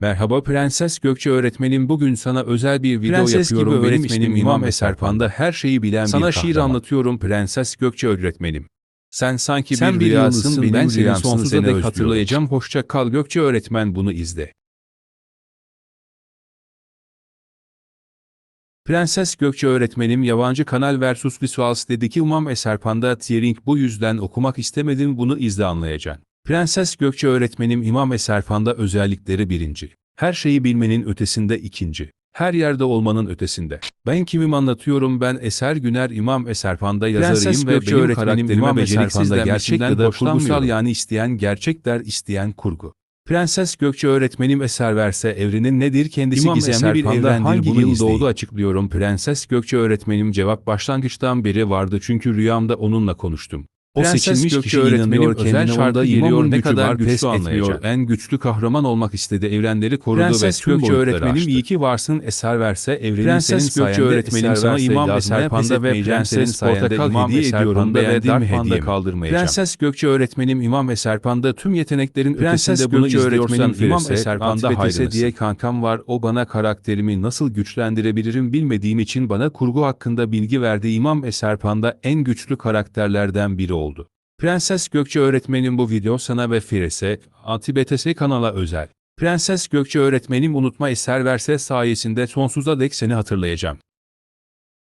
Merhaba Prenses Gökçe öğretmenim bugün sana özel bir video Prenses gibi yapıyorum. Benim öğretmenim ismim İmam Eserpan'da her şeyi bilen Sana bir şiir kahraman. anlatıyorum Prenses Gökçe öğretmenim. Sen sanki Sen bir rüyasın benim ben rüyamsın sonsuza seni dek hatırlayacağım. Hoşça kal Gökçe öğretmen bunu izle. Prenses Gökçe öğretmenim yabancı kanal versus Visuals dedi ki İmam Eserpan'da Tiering bu yüzden okumak istemedim bunu izle anlayacaksın. Prenses Gökçe öğretmenim İmam Eserpan'da özellikleri birinci. Her şeyi bilmenin ötesinde ikinci. Her yerde olmanın ötesinde. Ben kimim anlatıyorum ben Eser Güner İmam Eserpan'da yazarıyım Prenses ve Gökçe benim öğretmenim karakterime İmam Eserpan'da gerçek ya da kurgusal yani isteyen gerçek der isteyen kurgu. Prenses Gökçe öğretmenim eser verse evrenin nedir kendisi İmam gizemli bir evrendir hangi bunu yıl izleyin. doğdu açıklıyorum Prenses Gökçe öğretmenim cevap başlangıçtan beri vardı çünkü rüyamda onunla konuştum. O Prenses seçilmiş Gökçe kişi inanıyor özel onda geliyor ne kadar var, güçlü anlayacak. En güçlü kahraman olmak istedi evrenleri korudu Prenses ve tüm Gökçe öğretmenim aştı. iyi ki varsın eser verse evrenin Prenses senin Gökçe sayende öğretmenim eser sana İmam Eserpan'da pes ve. Prenses Portakal hediye ediyorum, beğendiğim mi hediyemi. kaldırmayacağım. Prenses Gökçe öğretmenim İmam Eserpan'da tüm yeteneklerin Prenses bunu Gökçe öğretmenim İmam Eserpan'da Antibetese hayrınız. diye kankam var o bana karakterimi nasıl güçlendirebilirim bilmediğim için bana kurgu hakkında bilgi verdi İmam Eserpan'da en güçlü karakterlerden biri oldu. Prenses Gökçe öğretmenim bu video sana ve Fires'e, Antibetese kanala özel. Prenses Gökçe öğretmenim unutma eser verse sayesinde sonsuza dek seni hatırlayacağım.